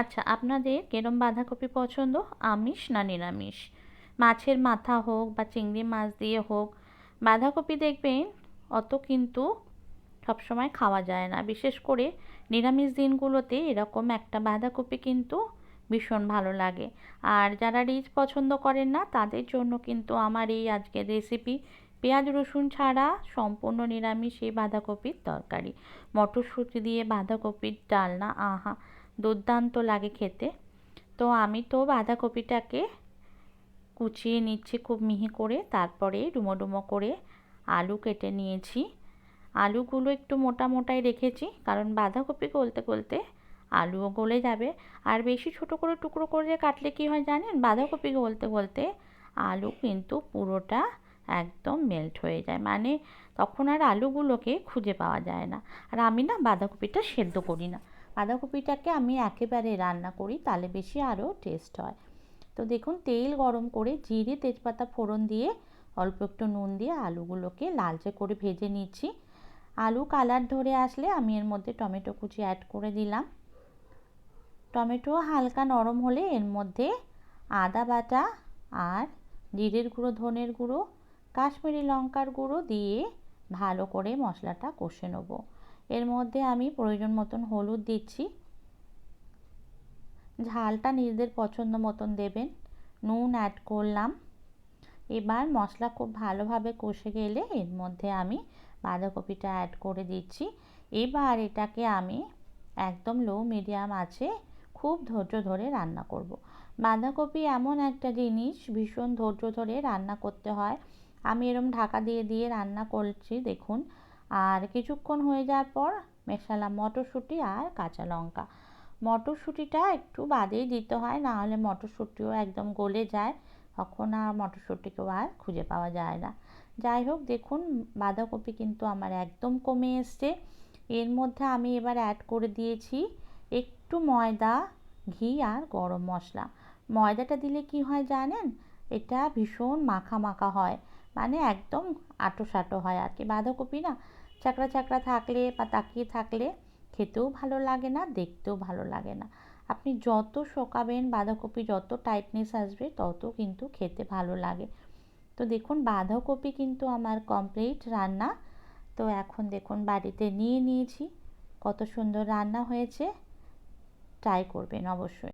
আচ্ছা আপনাদের কেরম বাঁধাকপি পছন্দ? আমিষ না নিরামিষ? মাছের মাথা হোক বা চিংড়ি মাছ দিয়ে হোক, বাঁধাকপি দেখবেন অত কিন্তু সবসময় খাওয়া যায় না। বিশেষ করে নিরামিষ দিনগুলোতে এরকম একটা বাঁধাকপি কিন্তু ভীষণ ভালো লাগে। আর যারা রিচ পছন্দ করেন না, তাদের জন্য কিন্তু আমার এই আজকের রেসিপি পেঁয়াজ রসুন ছাড়া সম্পূর্ণ নিরামিষ এই বাঁধাকপির তরকারি। মটরশুঁটি দিয়ে বাঁধাকপির ডালনা, আহা! দুর্দান্ত লাগে খেতে। তো আমি তো বাঁধাকপিটাকে কুচিয়ে নিচ্ছি খুব মিহি করে, তারপরে ডুমো ডুমো করে আলু কেটে নিয়েছি। আলুগুলো একটু মোটা মোটাই রেখেছি, কারণ বাঁধাকপি গলতে গলতে আলুও গলে যাবে। আর বেশি ছোট করে টুকরো করে কাটলে কি হয় জানেন? বাঁধাকপি গলতে গলতে আলু কিন্তু পুরোটা একদম মেল্ট হয়ে যায়। মানে তখন আর আলুগুলোকে খুঁজে পাওয়া যায় না। আর আমি না বাঁধাকপিটা সেদ্ধ করি না। বাঁধাকপিটাকে আমি একেবারে রান্না করি, তাহলে বেশি আরও টেস্ট হয়। তো দেখুন, তেল গরম করে জিরে তেজপাতা ফোড়ন দিয়ে অল্প একটু নুন দিয়ে আলুগুলোকে লালচে করে ভেজে নিচ্ছি। আলু কালার ধরে আসলে আমি এর মধ্যে টমেটো কুচি অ্যাড করে দিলাম। টমেটো হালকা নরম হলে এর মধ্যে আদা বাটা আর জিরের গুঁড়ো, ধনের গুঁড়ো, কাশ্মীরি লঙ্কার গুঁড়ো দিয়ে ভালো করে মশলাটা কষে নেব। এর মধ্যে আমি প্রয়োজন মতন হলুদ দিচ্ছি। ঝালটা নিজেদের পছন্দ মতন দেবেন। নুন অ্যাড করলাম। এবার মশলা খুব ভালোভাবে কষে গেলে এর মধ্যে আমি বাঁধাকপিটা অ্যাড করে দিচ্ছি। এবার এটাকে আমি একদম লো মিডিয়াম আছে খুব ধৈর্য ধরে রান্না করব। বাঁধাকপি এমন একটা জিনিস ভীষণ ধৈর্য ধরে রান্না করতে হয়। আমি এরম ঢাকা দিয়ে দিয়ে রান্না করছি, দেখুন। আর কিছুক্ষণ হয়ে যাওয়ার পর মেশালাম মটরশুঁটি আর কাঁচা লঙ্কা। মটরশুঁটিটা একটু বাদেই দিতে হয়, না হলে মটরশুঁটিও একদম গলে যায়। তখন আর মটরশুঁটিকেও আর খুঁজে পাওয়া যায় না। যাই হোক, দেখুন, বাঁধাকপি কিন্তু আমার একদম কমে এসছে। এর মধ্যে আমি এবার অ্যাড করে দিয়েছি একটু ময়দা, ঘি আর গরম মশলা। ময়দাটা দিলে কি হয় জানেন? এটা ভীষণ মাখা মাখা হয়। মানে একদম আটো সাটো হয় আর কি। বাঁধাকপি না চাকরা চাকরা থাকলে বা তাকিয়ে থাকলে খেতেও ভালো লাগে না, দেখতেও ভালো লাগে না। আপনি যত শোকাবেন, বাঁধাকপি যত টাইটনেস আসবে, তত কিন্তু খেতে ভালো লাগে। তো দেখুন, বাঁধাকপি কিন্তু আমার কমপ্লিট রান্না। তো এখন দেখুন, বাড়িতে নিয়ে নিয়েছি। কত সুন্দর রান্না হয়েছে। ট্রাই করবেন অবশ্যই।